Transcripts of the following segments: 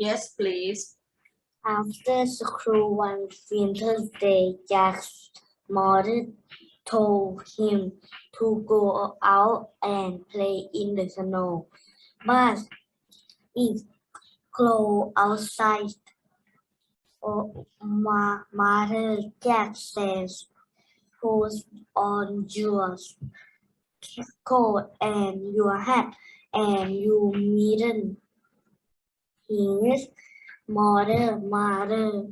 Yes, please. After school one winter's day, Jack's mother told him to go out and play in the snow. But it's cold outside. Oh, ma- Mother Jack says, put on your coat and your hat and you His mother, mother,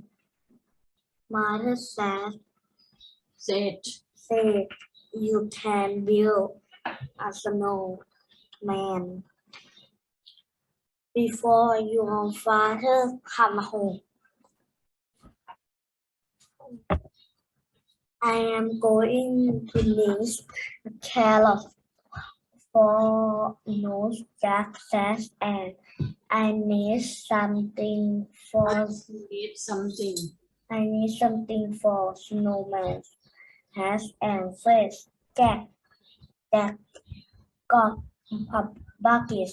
mother said, Said. said you can build a snowman before your father come home. I am going to need a carrot for nose Jack says and I need something for Need something. I need something for snowman. Has and face Jack. Jack got a bucket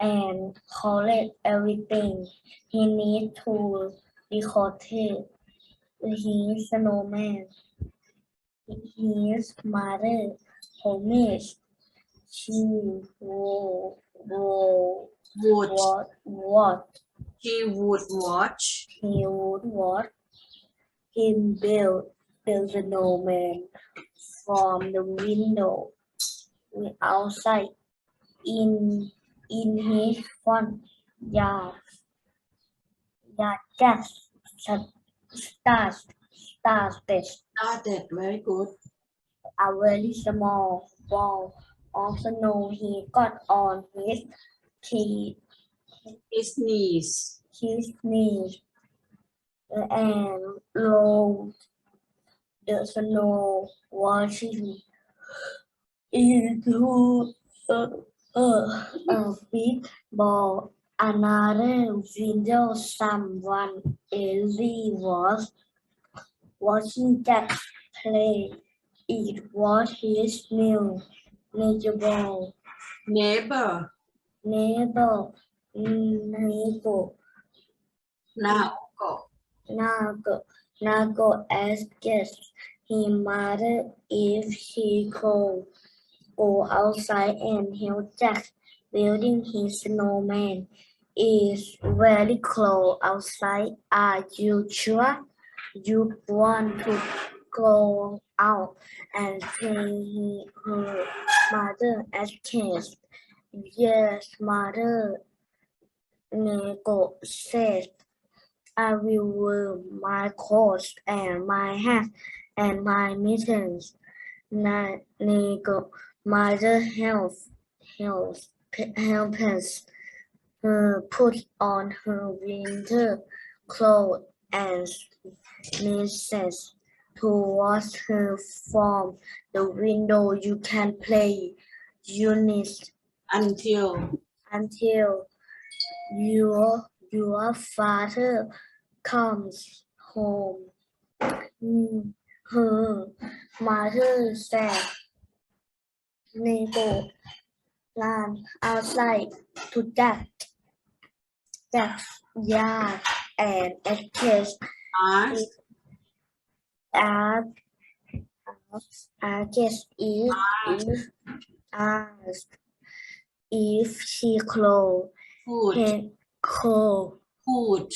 and collect everything he need to decorate his snowman. His mother promised she will, will Would. what what He would watch. he would watch him build build a snowman from the window outside in in his front yard. Yard just start started Started. Ah, very good. a very small ball of snow he got on his teeth His knees. his knees and rolled the snow washing into a, a, a big ball. Another window, someone Ellie was watching that play. It was his new neighbor, Neighbor. Neighbor, neighbor. Now go. Nago, Nago asked his mother if he could go outside and help Jack building his snowman. It's very cold outside. Are you sure you want to go out and play? Her mother asked. Yes, mother. Nago said. I will wear my coat and my hat and my mittens. Nego, mother help, help, help us uh, put on her winter clothes and mittens to watch her from the window. You can play units Until. until your your father comes home. Mm, Her mother said, Nego ran outside to that that yard and escaped Ask. asked asked if if asked if she could Food. he could Food.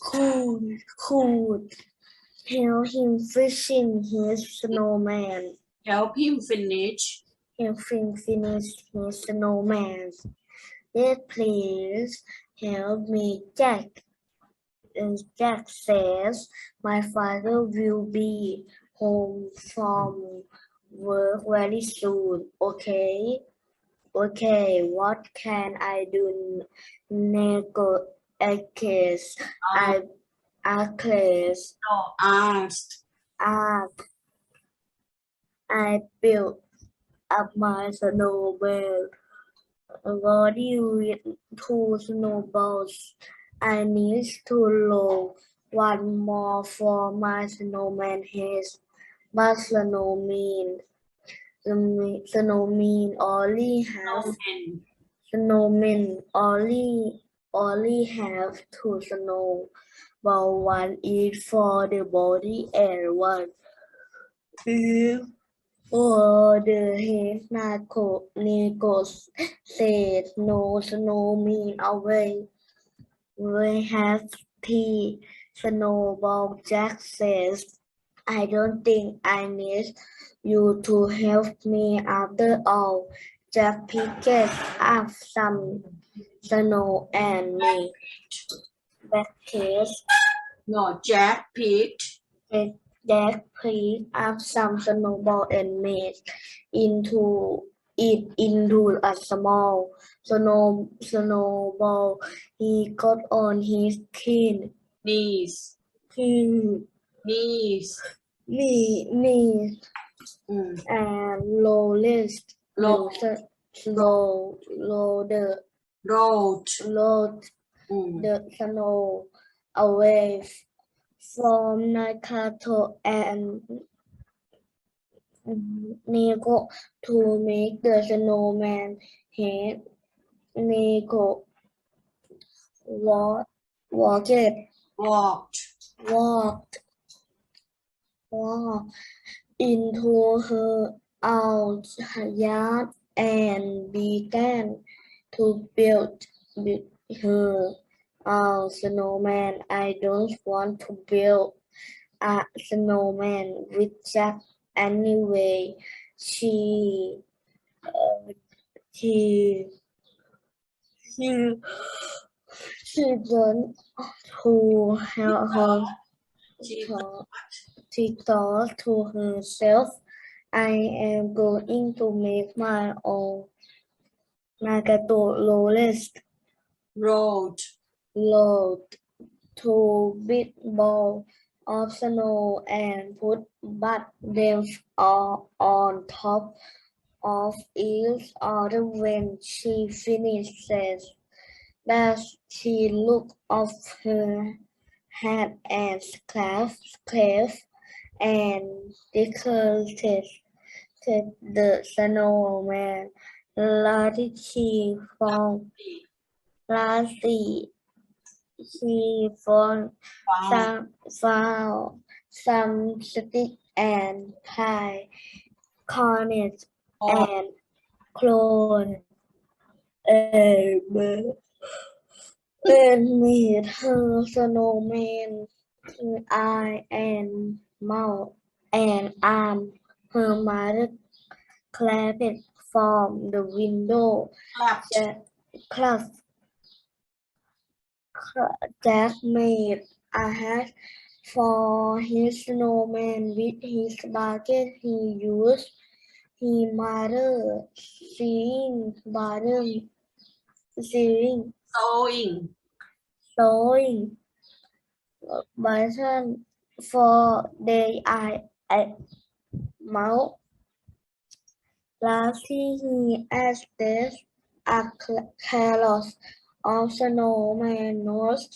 could could help him fishing his snowman Help him finish. helping finish his snowman. Yes, please help me, Jack. And Jack says, My father will be home from work very soon. Okay? Okay, what can I do? Nego Akis. I Akis. No. Asked. ask. I built up my snowman. Body with two snowballs. I need to roll one more for my snowman head. But snowman, snowman only has Snowman. snowman only only have two snow. But one is for the body and one is for the head. Naco Nicos said no snow mean away. We have tea snowball Jack says I don't think I need you to help me after all. Jack picked up some snow and me. Back case no Jack picked Jack picked up some snowball and made into it into a small snow snowball. He got on his kin knees. Kin knees me, me. And lowest, Low. lowest, low, low the, Road. load mm. the snow away from Nakato and Nico to make the snowman head. Nico walk, walk it. Walked. walked walked into her out yard and began to build with her Oh, snowman, I don't want to build a snowman with Jack anyway. She, uh, she, she, she don't to help her. She thought- to herself, I am going to make my own Nagato lowest road load two big ball of snow and put but them all on top of each other when she finishes. That she looked off her hat and scarf, scarf and decorated the snowman. Last she found lastly she found found. some found some stick and pie, cornet or and clone and and made her snowman eye and mouth and arm. Her mother clapped from the window. clapped clapped. Jack made a hat for his snowman with his bucket he used. He mother seeing bottom seeing sewing sewing button for the eye eye mouth. Lastly, he added a cl- carrot of snowman nose.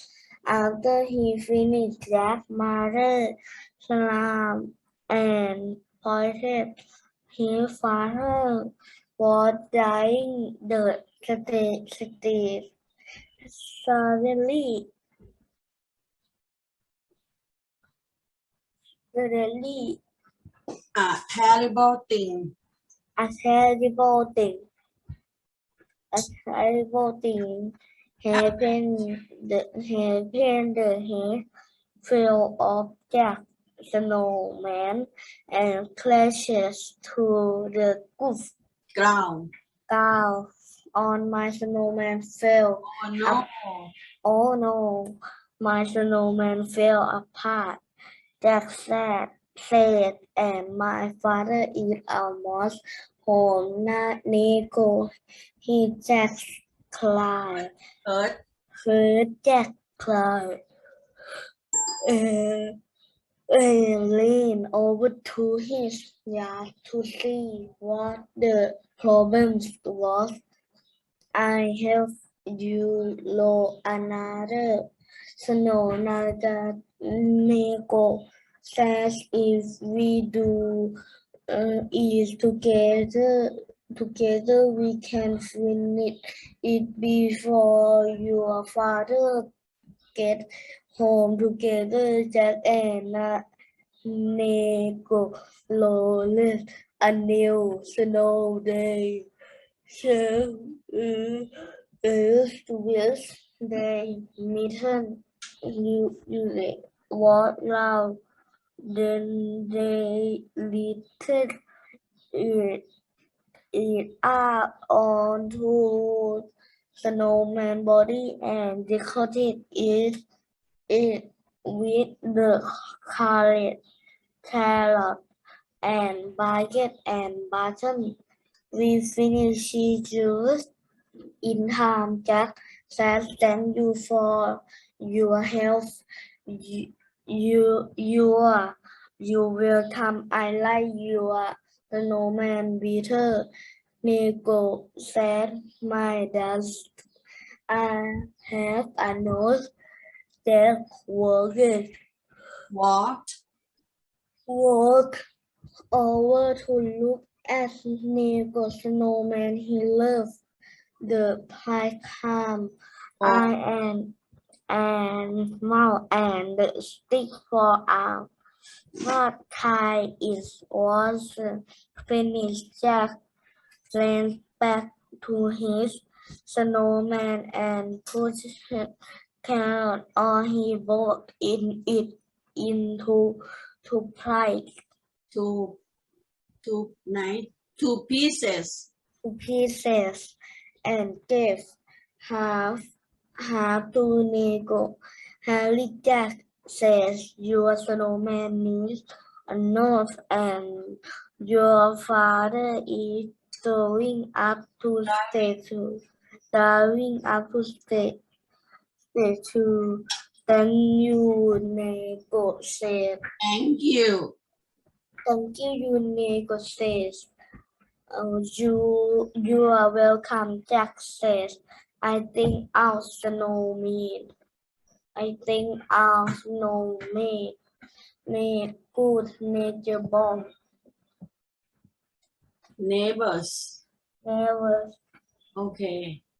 After he finished, that, mother slammed and pointed. His father was dying the street. Suddenly, suddenly, a terrible thing a terrible thing, a terrible thing happened. The happened. The fell off Jack snowman and crashes to the roof. ground Down on my snowman fell. oh no Oh no, my snowman fell apart. Jack said, said, and my father is almost home. Not Nico. He just cried. hurt Heard Jack cry. Uh, and leaned over to his yard to see what the problem was. I have you low another snow naga nego says if we do uh, is together together we can finish it before your father get home together. Jack and Na- Nego rolled a new snow day. So is with they mitten you you walk round then they lifted it it up onto snowman body and decorated it it with the carrot carrot and bucket and button we finished just in time Jack said thank you for your help you you you are. You welcome I like your snowman better Nico said my dad I have a nose that worked What? walk over to look at Nico snowman he loved the pie. Calm Oh. I and and mouth and stick for arm. What tie is was finished. Jack ran back to his snowman and put carrot on he broke in it into two parts. Two, two, nine, two pieces. two pieces and gave half half to Nego. Harry Jack says your snowman needs a nose and your father is going up to stay to driving up to stay stay to thank you Nego said Thank you. Thank you, you Nego says. Uh, you you are welcome, Jack says. I think our snowman. I think our snowman made good nature bomb. Neighbors. Never Okay.